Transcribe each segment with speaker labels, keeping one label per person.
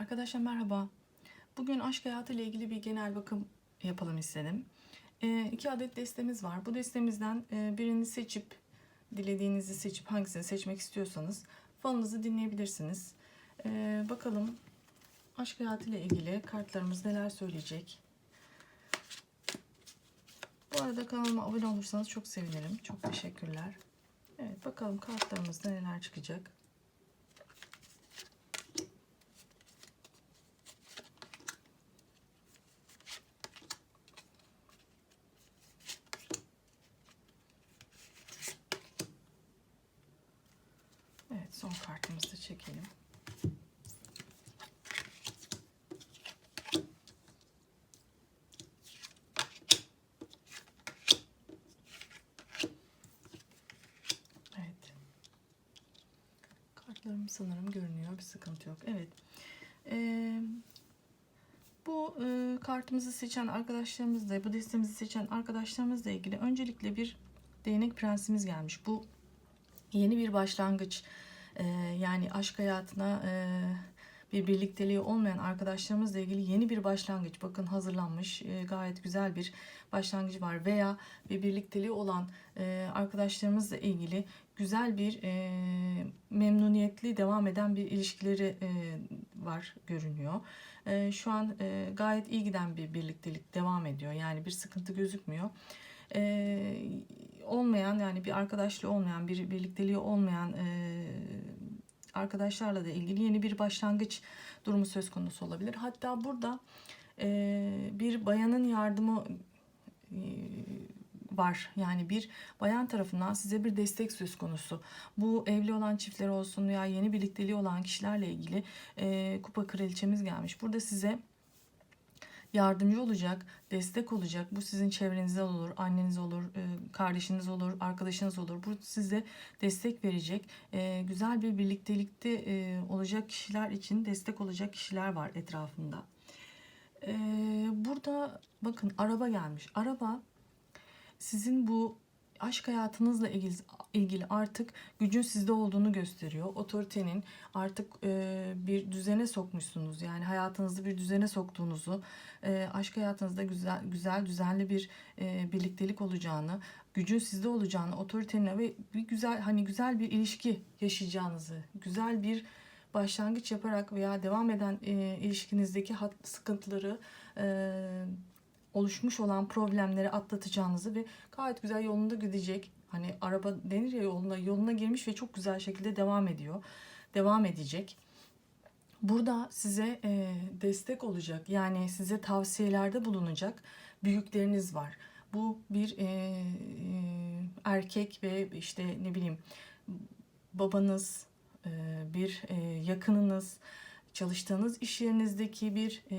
Speaker 1: Arkadaşlar merhaba. Bugün aşk hayatı ile ilgili bir genel bakım yapalım istedim. E, iki adet destemiz var. Bu destemizden e, birini seçip, dilediğinizi seçip hangisini seçmek istiyorsanız falınızı dinleyebilirsiniz. E, bakalım aşk hayatı ile ilgili kartlarımız neler söyleyecek. Bu arada kanalıma abone olursanız çok sevinirim. Çok teşekkürler. Evet bakalım kartlarımızda neler çıkacak. Evet son kartımızı çekelim. Evet. Kartlarım sanırım görünüyor. Bir sıkıntı yok. Evet. Ee, bu e, kartımızı seçen arkadaşlarımızla, bu destemizi seçen arkadaşlarımızla ilgili öncelikle bir değnek prensimiz gelmiş. Bu yeni bir başlangıç. Ee, yani aşk hayatına e, bir birlikteliği olmayan arkadaşlarımızla ilgili yeni bir başlangıç. Bakın hazırlanmış e, gayet güzel bir başlangıç var. Veya bir birlikteliği olan e, arkadaşlarımızla ilgili güzel bir e, memnuniyetli devam eden bir ilişkileri e, var görünüyor. E, şu an e, gayet iyi giden bir birliktelik devam ediyor. Yani bir sıkıntı gözükmüyor. E, olmayan yani bir arkadaşlığı olmayan bir birlikteliği olmayan e, arkadaşlarla da ilgili yeni bir başlangıç durumu söz konusu olabilir. Hatta burada e, bir bayanın yardımı e, var. Yani bir bayan tarafından size bir destek söz konusu. Bu evli olan çiftler olsun veya yeni birlikteliği olan kişilerle ilgili e, kupa kraliçemiz gelmiş. Burada size yardımcı olacak, destek olacak. Bu sizin çevrenizde olur, anneniz olur, e, kardeşiniz olur, arkadaşınız olur. Bu size destek verecek. E, güzel bir birliktelikte e, olacak kişiler için destek olacak kişiler var etrafında. Burada bakın araba gelmiş. Araba sizin bu aşk hayatınızla ilgili, ilgili artık gücün sizde olduğunu gösteriyor. Otoritenin artık e, bir düzene sokmuşsunuz. Yani hayatınızı bir düzene soktuğunuzu, e, aşk hayatınızda güzel, güzel düzenli bir e, birliktelik olacağını, gücün sizde olacağını, otoritenin ve bir güzel hani güzel bir ilişki yaşayacağınızı, güzel bir başlangıç yaparak veya devam eden e, ilişkinizdeki hat, sıkıntıları e, oluşmuş olan problemleri atlatacağınızı ve gayet güzel yolunda gidecek. Hani araba denir ya yoluna yoluna girmiş ve çok güzel şekilde devam ediyor. Devam edecek. Burada size e, destek olacak yani size tavsiyelerde bulunacak büyükleriniz var. Bu bir e, e, erkek ve işte ne bileyim babanız, e, bir e, yakınınız, çalıştığınız iş yerinizdeki bir e,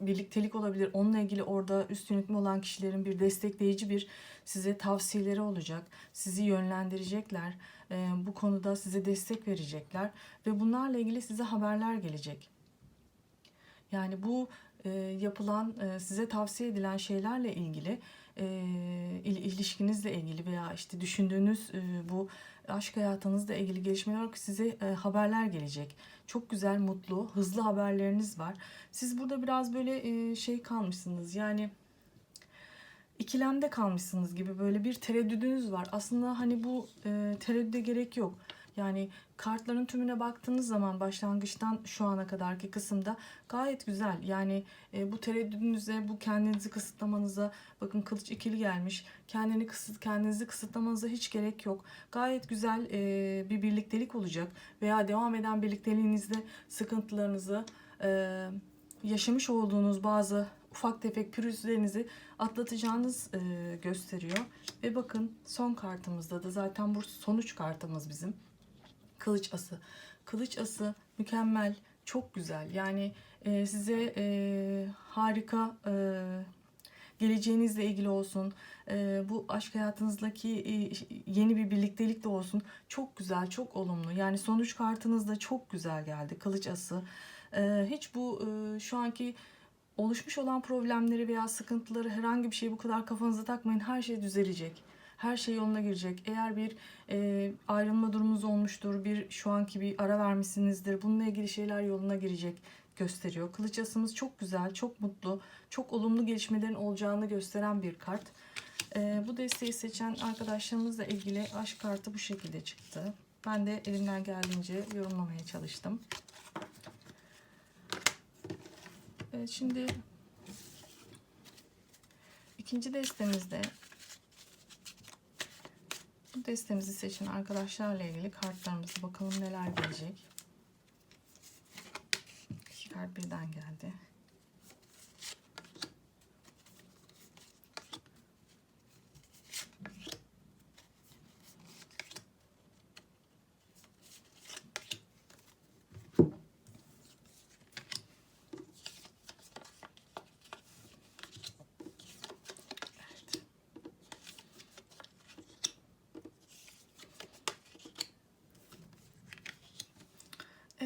Speaker 1: birliktelik olabilir. Onunla ilgili orada üst yönetim olan kişilerin bir destekleyici bir size tavsiyeleri olacak. Sizi yönlendirecekler. E, bu konuda size destek verecekler. Ve bunlarla ilgili size haberler gelecek. Yani bu e, yapılan, e, size tavsiye edilen şeylerle ilgili e, ilişkinizle ilgili veya işte düşündüğünüz e, bu aşk hayatınızla ilgili gelişmeler olarak size e, haberler gelecek. Çok güzel, mutlu, hızlı haberleriniz var. Siz burada biraz böyle e, şey kalmışsınız. Yani ikilemde kalmışsınız gibi böyle bir tereddüdünüz var. Aslında hani bu e, tereddüde gerek yok. Yani kartların tümüne baktığınız zaman başlangıçtan şu ana kadarki kısımda gayet güzel. Yani e, bu tereddüdünüze, bu kendinizi kısıtlamanıza bakın kılıç ikili gelmiş. Kendini kısıt, kendinizi kısıtlamanıza hiç gerek yok. Gayet güzel e, bir birliktelik olacak veya devam eden birlikteliğinizde sıkıntılarınızı e, yaşamış olduğunuz bazı ufak tefek pürüzlerinizi atlatacağınız e, gösteriyor. Ve bakın son kartımızda da zaten bu sonuç kartımız bizim. Kılıç ası. Kılıç ası mükemmel, çok güzel. Yani e, size e, harika e, geleceğinizle ilgili olsun, e, bu aşk hayatınızdaki e, yeni bir birliktelik de olsun. Çok güzel, çok olumlu. Yani sonuç kartınız da çok güzel geldi. Kılıç ası. E, hiç bu e, şu anki oluşmuş olan problemleri veya sıkıntıları herhangi bir şey bu kadar kafanıza takmayın. Her şey düzelecek. Her şey yoluna girecek. Eğer bir e, ayrılma durumunuz olmuştur, bir şu anki bir ara vermişsinizdir. Bununla ilgili şeyler yoluna girecek gösteriyor. Kılıç asımız çok güzel, çok mutlu, çok olumlu gelişmelerin olacağını gösteren bir kart. E, bu desteği seçen arkadaşlarımızla ilgili aşk kartı bu şekilde çıktı. Ben de elimden geldiğince yorumlamaya çalıştım. Evet, şimdi ikinci destemizde bu destemizi seçen arkadaşlarla ilgili kartlarımızı bakalım neler gelecek. İki kart birden geldi.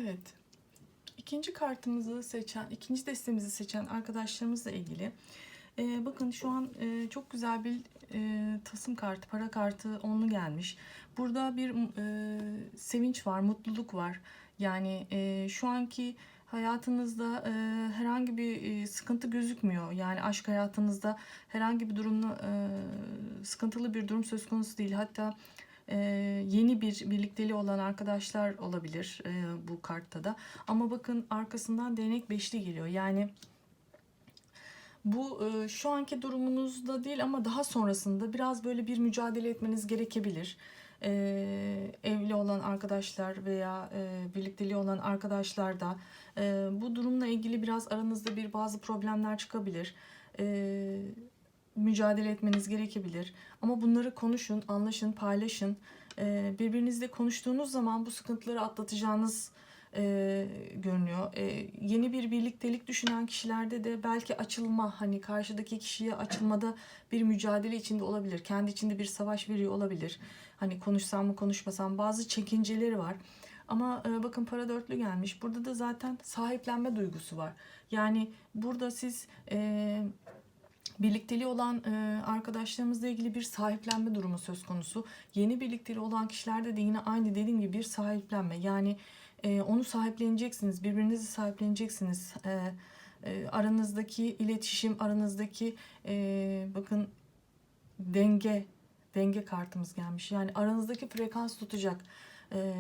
Speaker 1: Evet. İkinci kartımızı seçen, ikinci destemizi seçen arkadaşlarımızla ilgili. Ee, bakın şu an e, çok güzel bir e, tasım kartı, para kartı onlu gelmiş. Burada bir e, sevinç var, mutluluk var. Yani e, şu anki hayatınızda e, herhangi bir e, sıkıntı gözükmüyor. Yani aşk hayatınızda herhangi bir durumla e, sıkıntılı bir durum söz konusu değil. Hatta e, yeni bir birlikteliği olan arkadaşlar olabilir e, bu kartta da. Ama bakın arkasından değnek beşli geliyor. Yani bu e, şu anki durumunuzda değil ama daha sonrasında biraz böyle bir mücadele etmeniz gerekebilir. E, evli olan arkadaşlar veya e, birlikteliği olan arkadaşlar da e, bu durumla ilgili biraz aranızda bir bazı problemler çıkabilir. E, mücadele etmeniz gerekebilir. Ama bunları konuşun, anlaşın, paylaşın. E, birbirinizle konuştuğunuz zaman bu sıkıntıları atlatacağınız e, görünüyor. E, yeni bir birliktelik düşünen kişilerde de belki açılma hani karşıdaki kişiye açılmada bir mücadele içinde olabilir. Kendi içinde bir savaş veriyor olabilir. Hani konuşsam mı konuşmasam bazı çekinceleri var. Ama e, bakın para dörtlü gelmiş. Burada da zaten sahiplenme duygusu var. Yani burada siz e, birlikteliği olan e, arkadaşlarımızla ilgili bir sahiplenme durumu söz konusu. Yeni birlikteliği olan kişilerde de yine aynı dediğim gibi bir sahiplenme. Yani e, onu sahipleneceksiniz, birbirinizi sahipleneceksiniz. E, e, aranızdaki iletişim, aranızdaki e, bakın denge, denge kartımız gelmiş. Yani aranızdaki frekans tutacak. E,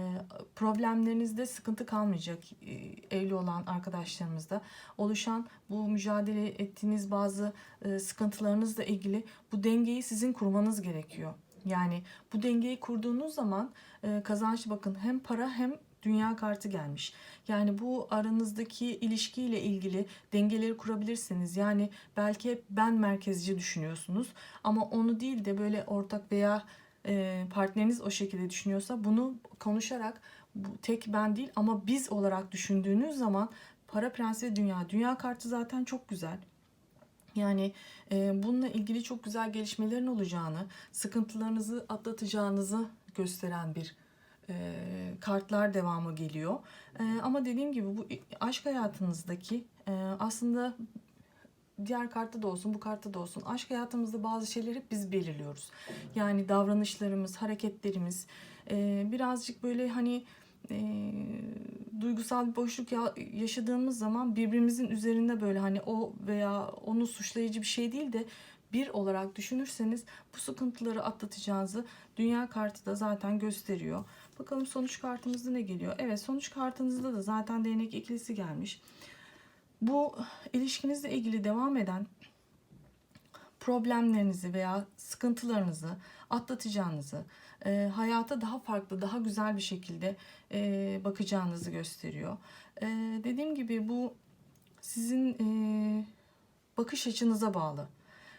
Speaker 1: problemlerinizde sıkıntı kalmayacak e, evli olan arkadaşlarımızda. Oluşan bu mücadele ettiğiniz bazı e, sıkıntılarınızla ilgili bu dengeyi sizin kurmanız gerekiyor. Yani bu dengeyi kurduğunuz zaman e, kazançlı bakın hem para hem dünya kartı gelmiş. Yani bu aranızdaki ilişkiyle ilgili dengeleri kurabilirsiniz. Yani belki ben merkezci düşünüyorsunuz ama onu değil de böyle ortak veya e, partneriniz o şekilde düşünüyorsa bunu konuşarak tek ben değil ama biz olarak düşündüğünüz zaman para prensi dünya. Dünya kartı zaten çok güzel. Yani e, bununla ilgili çok güzel gelişmelerin olacağını, sıkıntılarınızı atlatacağınızı gösteren bir e, kartlar devamı geliyor. E, ama dediğim gibi bu aşk hayatınızdaki e, aslında diğer kartta da olsun bu kartta da olsun aşk hayatımızda bazı şeyleri biz belirliyoruz. Yani davranışlarımız, hareketlerimiz e, birazcık böyle hani e, duygusal bir boşluk ya- yaşadığımız zaman birbirimizin üzerinde böyle hani o veya onu suçlayıcı bir şey değil de bir olarak düşünürseniz bu sıkıntıları atlatacağınızı dünya kartı da zaten gösteriyor. Bakalım sonuç kartımızda ne geliyor? Evet sonuç kartınızda da zaten değnek ikilisi gelmiş. Bu ilişkinizle ilgili devam eden problemlerinizi veya sıkıntılarınızı atlatacağınızı, e, hayata daha farklı, daha güzel bir şekilde e, bakacağınızı gösteriyor. E, dediğim gibi bu sizin e, bakış açınıza bağlı.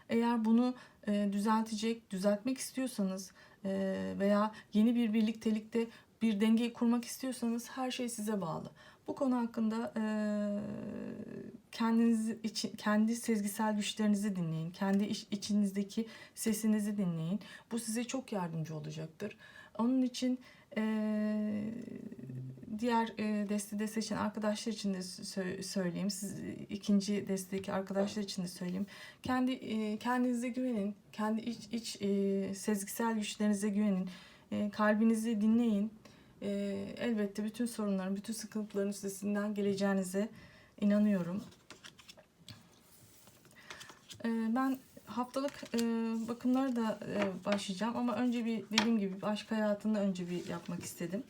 Speaker 1: Eğer bunu e, düzeltecek, düzeltmek istiyorsanız e, veya yeni bir birliktelikte bir dengeyi kurmak istiyorsanız her şey size bağlı. Bu konu hakkında e, kendiniz için kendi sezgisel güçlerinizi dinleyin. Kendi iç- içinizdeki sesinizi dinleyin. Bu size çok yardımcı olacaktır. Onun için eee, diğer eee, destede seçen arkadaşlar için de sö- söyleyeyim. Siz ikinci destedeki arkadaşlar için de söyleyeyim. Kendi eee, kendinize güvenin. Kendi iç iç eee, sezgisel güçlerinize güvenin. Eee, kalbinizi dinleyin. Eee, elbette bütün sorunların, bütün sıkıntıların üstesinden geleceğinize inanıyorum. Eee, ben haftalık eee bakımlara da eee, başlayacağım ama önce bir dediğim gibi aşk hayatını önce bir yapmak istedim.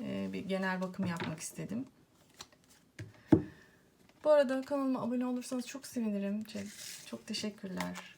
Speaker 1: Eee, bir genel bakım yapmak istedim. Bu arada kanalıma abone olursanız çok sevinirim. Çok teşekkürler.